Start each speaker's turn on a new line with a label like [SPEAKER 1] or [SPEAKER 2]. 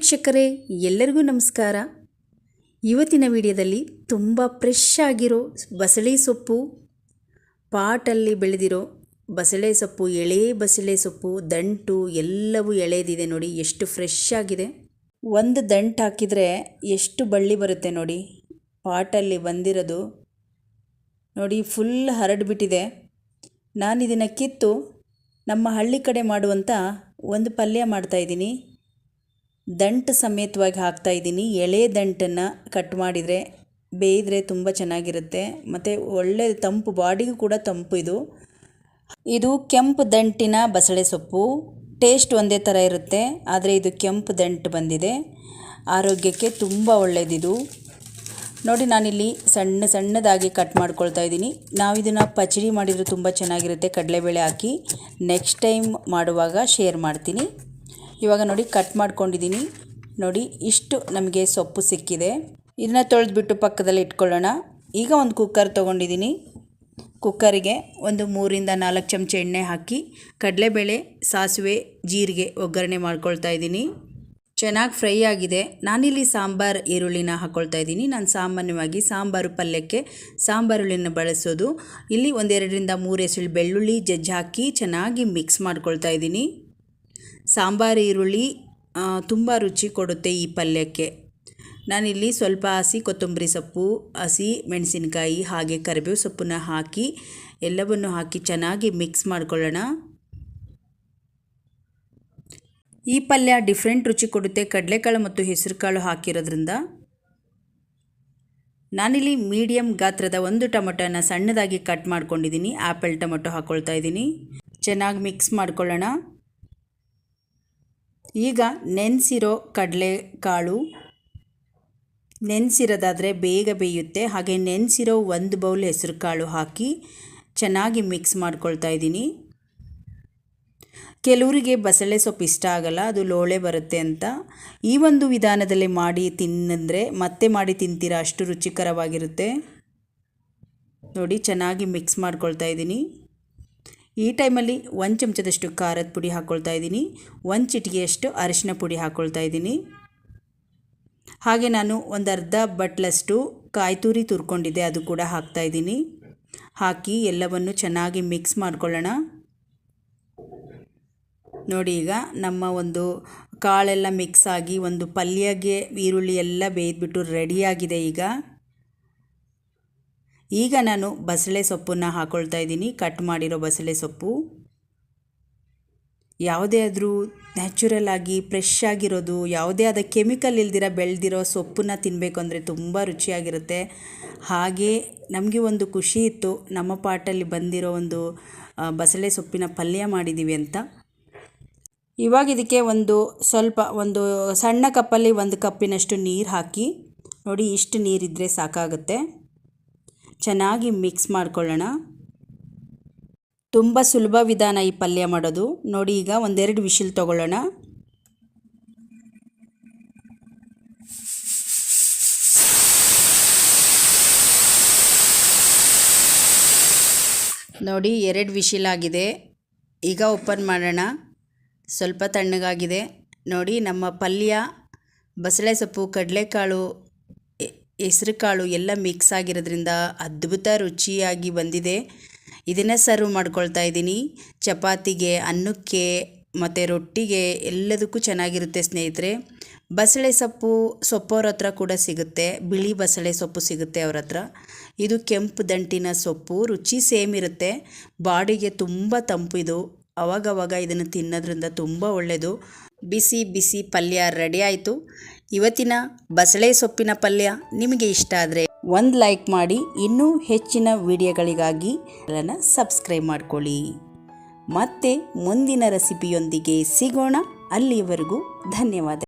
[SPEAKER 1] ವೀಕ್ಷಕರೇ, ಎಲ್ಲರಿಗೂ ನಮಸ್ಕಾರ. ಇವತ್ತಿನ ವಿಡಿಯೋದಲ್ಲಿ ತುಂಬ ಫ್ರೆಶ್ ಆಗಿರೋ ಬಸಳೆ ಸೊಪ್ಪು, ಪಾಟಲ್ಲಿ ಬೆಳೆದಿರೋ ಬಸಳೆ ಸೊಪ್ಪು, ಎಳೆ ಬಸಳೆ ಸೊಪ್ಪು, ದಂಟು ಎಲ್ಲವೂ ಎಳೆದಿದೆ ನೋಡಿ, ಎಷ್ಟು ಫ್ರೆಶ್ ಆಗಿದೆ. ಒಂದು ದಂಟು ಹಾಕಿದರೆ ಎಷ್ಟು ಬಳ್ಳಿ ಬರುತ್ತೆ ನೋಡಿ, ಪಾಟಲ್ಲಿ ಬಂದಿರೋದು ನೋಡಿ ಫುಲ್ ಹರಡ್ಬಿಟ್ಟಿದೆ ನಾನು ಇದನ್ನು ಕಿತ್ತು ನಮ್ಮ ಹಳ್ಳಿ ಕಡೆ ಮಾಡುವಂಥ ಒಂದು ಪಲ್ಯ ಮಾಡ್ತಾಯಿದ್ದೀನಿ ದಂಟು ಸಮೇತವಾಗಿ ಹಾಕ್ತಾ ಇದ್ದೀನಿ. ಎಳೆ ದಂಟನ್ನು ಕಟ್ ಮಾಡಿದರೆ ಬೇಯಿದ್ರೆ ತುಂಬ ಚೆನ್ನಾಗಿರುತ್ತೆ. ಮತ್ತು ಒಳ್ಳೆ ತಂಪು, ಬಾಡಿಗೂ ಕೂಡ ತಂಪು ಇದು. ಇದು ಕೆಂಪು ದಂಟಿನ ಬಸಳೆ ಸೊಪ್ಪು. ಟೇಸ್ಟ್ ಒಂದೇ ಥರ ಇರುತ್ತೆ, ಆದರೆ ಇದು ಕೆಂಪು ದಂಟು ಬಂದಿದೆ. ಆರೋಗ್ಯಕ್ಕೆ ತುಂಬ ಒಳ್ಳೆಯದಿದು ನೋಡಿ, ನಾನಿಲ್ಲಿ ಸಣ್ಣ ಸಣ್ಣದಾಗಿ ಕಟ್ ಮಾಡ್ಕೊಳ್ತಾ ಇದ್ದೀನಿ. ನಾವು ಇದನ್ನು ಪಚಡಿ ಮಾಡಿದರೆ ತುಂಬ ಚೆನ್ನಾಗಿರುತ್ತೆ. ಕಡಲೆಬೇಳೆ ಹಾಕಿ ನೆಕ್ಸ್ಟ್ ಟೈಮ್ ಮಾಡುವಾಗ ಶೇರ್ ಮಾಡ್ತೀನಿ. ಇವಾಗ ನೋಡಿ ಕಟ್ ಮಾಡ್ಕೊಂಡಿದ್ದೀನಿ ನೋಡಿ ಇಷ್ಟು ನಮಗೆ ಸೊಪ್ಪು ಸಿಕ್ಕಿದೆ. ಇದನ್ನ ತೊಳೆದ್ಬಿಟ್ಟು ಪಕ್ಕದಲ್ಲಿ ಇಟ್ಕೊಳ್ಳೋಣ. ಈಗ ಒಂದು ಕುಕ್ಕರ್ ತೊಗೊಂಡಿದ್ದೀನಿ ಕುಕ್ಕರಿಗೆ ಒಂದು ಮೂರಿಂದ ನಾಲ್ಕು ಚಮಚ ಎಣ್ಣೆ ಹಾಕಿ, ಕಡಲೆಬೇಳೆ, ಸಾಸಿವೆ, ಜೀರಿಗೆ ಒಗ್ಗರಣೆ ಮಾಡ್ಕೊಳ್ತಾ ಇದ್ದೀನಿ ಚೆನ್ನಾಗಿ ಫ್ರೈ ಆಗಿದೆ. ನಾನಿಲ್ಲಿ ಸಾಂಬಾರ್ ಈರುಳ್ಳಿನ ಹಾಕ್ಕೊಳ್ತಾ ಇದ್ದೀನಿ ನಾನು ಸಾಮಾನ್ಯವಾಗಿ ಸಾಂಬಾರು ಪಲ್ಯಕ್ಕೆ ಸಾಂಬಾರುಳ್ಳಿನ ಬಳಸೋದು. ಇಲ್ಲಿ ಒಂದೆರಡರಿಂದ ಮೂರು ಎಸಳು ಬೆಳ್ಳುಳ್ಳಿ ಜಜ್ಜಿ ಹಾಕಿ ಚೆನ್ನಾಗಿ ಮಿಕ್ಸ್ ಮಾಡ್ಕೊಳ್ತಾ ಇದ್ದೀನಿ ಸಾಂಬಾರು, ಈರುಳ್ಳಿ ತುಂಬ ರುಚಿ ಕೊಡುತ್ತೆ ಈ ಪಲ್ಯಕ್ಕೆ. ನಾನಿಲ್ಲಿ ಸ್ವಲ್ಪ ಹಸಿ ಕೊತ್ತಂಬರಿ ಸೊಪ್ಪು, ಹಸಿ ಮೆಣಸಿನಕಾಯಿ, ಹಾಗೆ ಕರಿಬೇವು ಸೊಪ್ಪನ್ನ ಹಾಕಿ, ಎಲ್ಲವನ್ನು ಹಾಕಿ ಚೆನ್ನಾಗಿ ಮಿಕ್ಸ್ ಮಾಡ್ಕೊಳ್ಳೋಣ. ಈ ಪಲ್ಯ ಡಿಫ್ರೆಂಟ್ ರುಚಿ ಕೊಡುತ್ತೆ ಕಡಲೆಕಾಳು ಮತ್ತು ಹೆಸರುಕಾಳು ಹಾಕಿರೋದ್ರಿಂದ. ನಾನಿಲ್ಲಿ ಮೀಡಿಯಮ್ ಗಾತ್ರದ ಒಂದು ಟೊಮೊಟೊನ ಸಣ್ಣದಾಗಿ ಕಟ್ ಮಾಡ್ಕೊಂಡಿದ್ದೀನಿ ಆ್ಯಪಲ್ ಟೊಮೊಟೊ ಹಾಕ್ಕೊಳ್ತಾ ಇದ್ದೀನಿ. ಚೆನ್ನಾಗಿ ಮಿಕ್ಸ್ ಮಾಡ್ಕೊಳ್ಳೋಣ. ಈಗ ನೆನೆಸಿರೋ ಕಡಲೆಕಾಳು ನೆನೆಸಿರೋದಾದರೆ ಬೇಗ ಬೇಯುತ್ತೆ. ಹಾಗೆ ನೆನೆಸಿರೋ ಒಂದು ಬೌಲ್ ಹೆಸರು ಕಾಳು ಹಾಕಿ ಚೆನ್ನಾಗಿ ಮಿಕ್ಸ್ ಮಾಡ್ಕೊಳ್ತಾ ಇದ್ದೀನಿ. ಕೆಲವರಿಗೆ ಬಸಳೆ ಸೊಪ್ಪು ಇಷ್ಟ ಆಗಲ್ಲ, ಅದು ಲೋಳೆ ಬರುತ್ತೆ ಅಂತ. ಈ ಒಂದು ವಿಧಾನದಲ್ಲಿ ಮಾಡಿ ತಿನ್ನಂದರೆ ಮತ್ತೆ ಮಾಡಿ ತಿಂತೀರ? ಅಷ್ಟು ರುಚಿಕರವಾಗಿರುತ್ತೆ. ನೋಡಿ, ಚೆನ್ನಾಗಿ ಮಿಕ್ಸ್ ಮಾಡ್ಕೊಳ್ತಾ ಇದ್ದೀನಿ. ಈ ಟೈಮಲ್ಲಿ ಒಂದು ಚಮಚದಷ್ಟು ಖಾರದ ಪುಡಿ ಹಾಕ್ಕೊಳ್ತಾ ಇದ್ದೀನಿ. ಒಂದು ಚಿಟಿಗೆಯಷ್ಟು ಅರಿಶಿನ ಪುಡಿ ಹಾಕ್ಕೊಳ್ತಾ ಇದ್ದೀನಿ. ಹಾಗೆ ನಾನು ಒಂದು ಅರ್ಧ ಬಟ್ಲಷ್ಟು ಕಾಯಿ ತುರಿ ತುರ್ಕೊಂಡಿದ್ದೆ, ಅದು ಕೂಡ ಹಾಕ್ತಾ ಇದ್ದೀನಿ. ಹಾಕಿ ಎಲ್ಲವನ್ನು ಚೆನ್ನಾಗಿ ಮಿಕ್ಸ್ ಮಾಡ್ಕೊಳ್ಳೋಣ. ನೋಡಿ ಈಗ ನಮ್ಮ ಒಂದು ಕಾಳೆಲ್ಲ ಮಿಕ್ಸ್ ಆಗಿ ಒಂದು ಪಲ್ಯಗೆ ಈರುಳ್ಳಿ ಎಲ್ಲ ಬೇಯ್ದುಬಿಟ್ಟು ರೆಡಿಯಾಗಿದೆ ಈಗ. ಈಗ ನಾನು ಬಸಳೆ ಸೊಪ್ಪನ್ನು ಹಾಕ್ಕೊಳ್ತಾ ಇದ್ದೀನಿ. ಕಟ್ ಮಾಡಿರೋ ಬಸಳೆ ಸೊಪ್ಪು. ಯಾವುದೇ ಆದರೂ ನ್ಯಾಚುರಲ್ ಆಗಿ ಫ್ರೆಶ್ ಆಗಿರೋದು, ಯಾವುದೇ ಆದ ಕೆಮಿಕಲ್ ಇಲ್ದಿರ ಬೆಳೆದಿರೋ ಸೊಪ್ಪನ್ನ ತಿನ್ನಬೇಕು ಅಂದರೆ ತುಂಬ ರುಚಿಯಾಗಿರುತ್ತೆ. ಹಾಗೆ ನಮಗೆ ಒಂದು ಖುಷಿ ಇತ್ತು. ನಮ್ಮ ಪಾಟಲ್ಲಿ ಬಂದಿರೋ ಒಂದು ಬಸಳೆ ಸೊಪ್ಪಿನ ಪಲ್ಯ ಮಾಡಿದ್ದೀವಿ ಅಂತ. ಇವಾಗ ಇದಕ್ಕೆ ಒಂದು ಸ್ವಲ್ಪ ಒಂದು ಸಣ್ಣ ಕಪ್ಪಲ್ಲಿ ಒಂದು ಕಪ್ಪಿನಷ್ಟು ನೀರು ಹಾಕಿ, ನೋಡಿ ಇಷ್ಟು ನೀರಿದ್ದರೆ ಸಾಕಾಗುತ್ತೆ. ಚೆನ್ನಾಗಿ ಮಿಕ್ಸ್ ಮಾಡ್ಕೊಳ್ಳೋಣ. ತುಂಬ ಸುಲಭ ವಿಧಾನ ಈ ಪಲ್ಯ ಮಾಡೋದು. ನೋಡಿ ಈಗ ಒಂದೆರಡು ವಿಶಿಲ್ ತೊಗೊಳ್ಳೋಣ. ನೋಡಿ ಎರಡು ವಿಶಿಲ್ ಆಗಿದೆ. ಈಗ ಓಪನ್ ಮಾಡೋಣ. ಸ್ವಲ್ಪ ತಣ್ಣಗಾಗಿದೆ. ನೋಡಿ ನಮ್ಮ ಪಲ್ಯ, ಬಸಳೆ ಸೊಪ್ಪು, ಕಡಲೆಕಾಳು ಹೆಸ್ರು ಕಾಳು ಎಲ್ಲ ಮಿಕ್ಸ್ ಆಗಿರೋದ್ರಿಂದ ಅದ್ಭುತ ರುಚಿಯಾಗಿ ಬಂದಿದೆ. ಇದನ್ನೇ ಸರ್ವ್ ಮಾಡ್ಕೊಳ್ತಾ ಇದ್ದೀನಿ. ಚಪಾತಿಗೆ, ಅನ್ನಕ್ಕೆ ಮತ್ತು ರೊಟ್ಟಿಗೆ ಎಲ್ಲದಕ್ಕೂ ಚೆನ್ನಾಗಿರುತ್ತೆ ಸ್ನೇಹಿತರೆ. ಬಸಳೆ ಸೊಪ್ಪು ಸೊಪ್ಪವ್ರ ಹತ್ರ ಕೂಡ ಸಿಗುತ್ತೆ. ಬಿಳಿ ಬಸಳೆ ಸೊಪ್ಪು ಸಿಗುತ್ತೆ ಅವ್ರ ಹತ್ರ. ಇದು ಕೆಂಪು ದಂಟಿನ ಸೊಪ್ಪು, ರುಚಿ ಸೇಮ್ ಇರುತ್ತೆ. ಬಾಡಿಗೆ ತುಂಬ ತಂಪು ಇದು. ಅವಾಗವಾಗ ಇದನ್ನು ತಿನ್ನೋದ್ರಿಂದ ತುಂಬ ಒಳ್ಳೆಯದು ಬಿಸಿ ಬಿಸಿ ಪಲ್ಯ ರೆಡಿ ಆಯಿತು. ಇವತ್ತಿನ ಬಸಳೆ ಸೊಪ್ಪಿನ ಪಲ್ಯ ನಿಮಗೆ ಇಷ್ಟ ಆದರೆ ಒಂದು ಲೈಕ್ ಮಾಡಿ, ಇನ್ನೂ ಹೆಚ್ಚಿನ ವಿಡಿಯೋಗಳಿಗಾಗಿ ಅದನ್ನು ಸಬ್ಸ್ಕ್ರೈಬ್ ಮಾಡ್ಕೊಳ್ಳಿ. ಮತ್ತೆ ಮುಂದಿನ ರೆಸಿಪಿಯೊಂದಿಗೆ ಸಿಗೋಣ. ಅಲ್ಲಿಯವರೆಗೂ ಧನ್ಯವಾದ.